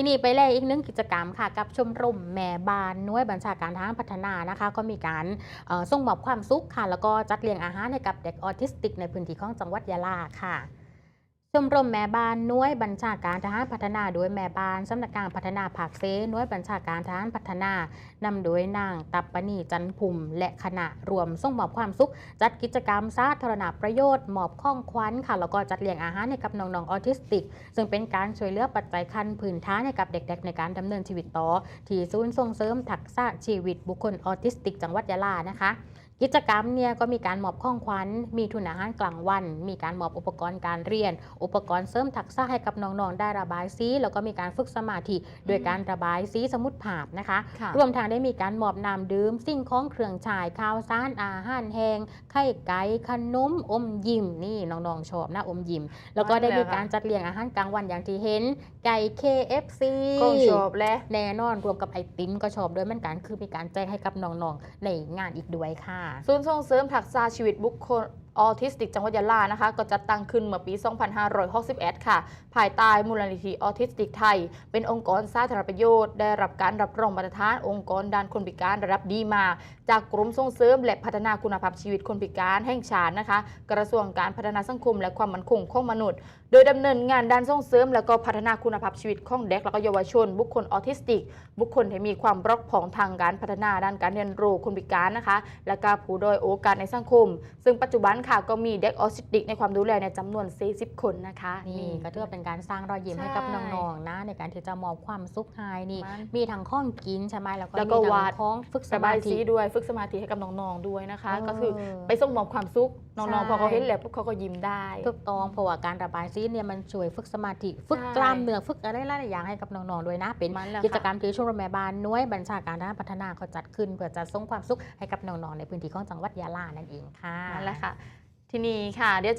ทีนี่ไปแลกอีกหนึงกิจกรรมค่ะ กับชมรมแม่บ้านน้วยบัญชาการทางพัฒนานะคะ ก็มีการส่งมอบความสุขค่ะ แล้วก็จัดเลี้ยงอาหารให้กับเด็กออทิสติกในพื้นที่ของจังหวัดยะลาค่ะ ชมรมแม่บ้านน่วยบัญชาการทหารพัฒนาโดยแม่บ้านสำนักงานพัฒนาภาคเซน่วยบัญชาการทหารพัฒนานำโดยนางตับปณีจันพุมและคณะรวมส่งมอบความสุข จัดกิจกรรมสาธารณประโยชน์มอบข้องควันค่ะแล้วก็จัดเลี้ยงอาหารให้กับน้องๆออทิสติก ซึ่งเป็นการช่วยเหลือปัจจัยคันพื้นฐานให้กับเด็ก ๆ ในการดำเนินชีวิตต่อ ที่ศูนย์ส่งเสริมทักษะชีวิตบุคคลออทิสติก จังหวัดยะลานะคะ กิจกรรมเนี่ยก็มีการมอบข้องขวัญ มีทุนอาหารกลางวัน มีการมอบอุปกรณ์การเรียน อุปกรณ์เสริมทักษะให้กับน้องๆได้ระบายสีแล้วก็มีการฝึกสมาธิโดยการระบายสีสมุดภาพนะคะค่ะรวมทางได้มีการมอบน้ำดื่ม สิ่งของเครื่องฉายข้าวสารอาหารแห้งไข่ไก่ขนมอมยิ้มนี่น้องๆชอบนะอมยิ้มแล้วก็ได้มีการจัดเลี้ยงอาหารกลางวันอย่างที่เห็น ไก่ KFC กงชอบและแน่นอนรวมกับไอติมก็ชอบด้วยเหมือนกันคือมีการแจกให้กับน้องๆในงานอีกด้วยค่ะศูนย์ส่งเสริมทักษะชีวิตบุคคลออทิสติกจังหวัดยะลานะคะ ก็จัดตั้งขึ้นเมื่อปี 2561 ค่ะ ภายใต้มูลนิธิออทิสติกไทย เป็นองค์กรสาธารณประโยชน์ ได้รับการรับรองมาตรฐานองค์กรด้านคนพิการระดับดีมา จากกรมส่งเสริมและพัฒนาคุณภาพชีวิตคนพิการแห่งชาตินะคะ กระทรวงการพัฒนาสังคมและความมั่นคงของมนุษย์ โดยดำเนินงานด้านส่งเสริม และก็พัฒนาคุณภาพชีวิตของเด็กและก็เยาวชน บุคคลออทิสติก บุคคลที่มีความบกพร่องทางการพัฒนาด้านการเรียนรู้คนพิการนะคะ และก็ผู้ด้อยโอกาสในสังคม ซึ่งปัจจุบันค่ะก็มีเด็กออทิสติกในความดูแลในจำนวน 40 คนนะคะนี่ก็ถือว่าเป็นการสร้างรอยยิ้มใช่ให้กับน้องๆนะ ในการที่จะมอบความสุขให้นี่มันมีทั้งข้องกินใช่ไหมแล้วก็แล้วก็มีทั้วาดงข้องฝึกสระมาบายธิสีด้วยฝึกสมาธิให้กับน้องๆด้วยนะคะเออก็คือไปส่งมอบความสุขน้องๆพอเขาใช่เห็นแล้วปุ๊บเขาก็ยิ้มได้ถูกต้องเพราะว่าการระบายสีเนี่ยมันช่วยฝึกสมาธิฝึกใช่กล้ามเนื้อฝึกอะไรหลายๆอย่างให้กับน้องๆด้วยนะเป็นมันแหละกิจค่ะกรรมที่ชมรมแม่บ้านหน้วยบัญชาการด้านพัฒนาเขาจัดขึ้น เพื่อจะส่งความสุขให้กับน้องๆในพื้นที่ของจังหวัดยะลานั่นเองค่ะนั่นแหละค่ะ ที่นี่ค่ะเดี๋ยวจะ